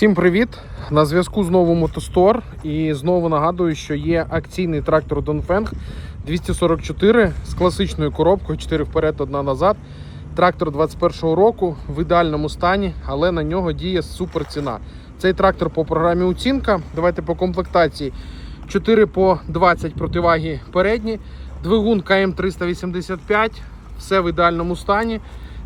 Всім привіт! На зв'язку знову Мотостор. І знову нагадую, що є акційний трактор Донфенг 244 з класичною коробкою 4 вперед, одна назад. Трактор 21-го року в ідеальному стані, але на нього діє супер ціна. Цей трактор по програмі оцінка. Давайте по комплектації. 4 по 20 противаги передні, двигун КМ385, все в ідеальному стані.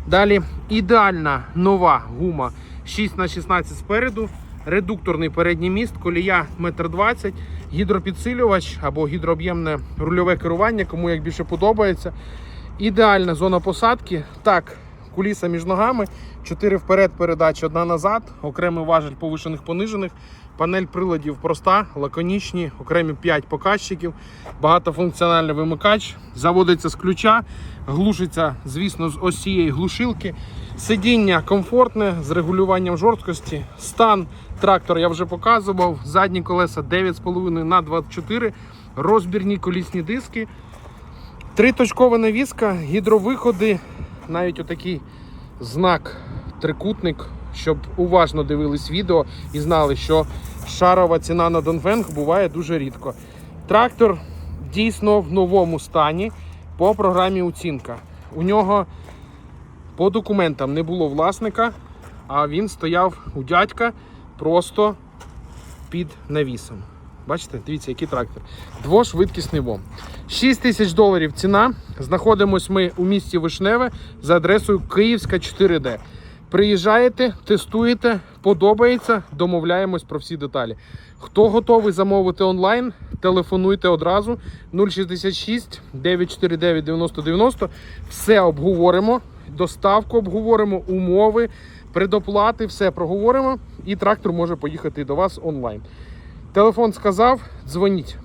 Далі ідеальна нова гума 6х16 спереду, редукторний передній міст, колія 1,20 м, гідропідсилювач або гідрооб'ємне рульове керування, кому як більше подобається. Ідеальна зона посадки. Так, куліса між ногами, 4 вперед, передача, одна назад, окремий важель повишених понижених. Панель приладів проста, лаконічні, окремі 5 показчиків, багатофункціональний вимикач, заводиться з ключа, глушиться, звісно, з ось цієї глушилки. Сидіння комфортне з регулюванням жорсткості. Стан трактора я вже показував. Задні колеса 9,5 на 24, розбірні колісні диски. Триточкова навіска, гідровиходи, навіть отакий знак трикутник, щоб уважно дивились відео і знали, що шарова ціна на Донфенг буває дуже рідко. Трактор дійсно в новому стані по програмі оцінка. У нього по документам не було власника, а він стояв у дядька просто під навісом. Бачите, дивіться, який трактор. Двошвидкісний ВОМ. 6 тисяч доларів ціна. Знаходимось ми у місті Вишневе за адресою Київська 4D. Приїжджаєте, тестуєте, подобається, домовляємось про всі деталі. Хто готовий замовити онлайн, телефонуйте одразу 066 949 9090. Все обговоримо, доставку обговоримо, умови, предоплати, все проговоримо, і трактор може поїхати до вас онлайн. Телефон сказав, дзвоніть.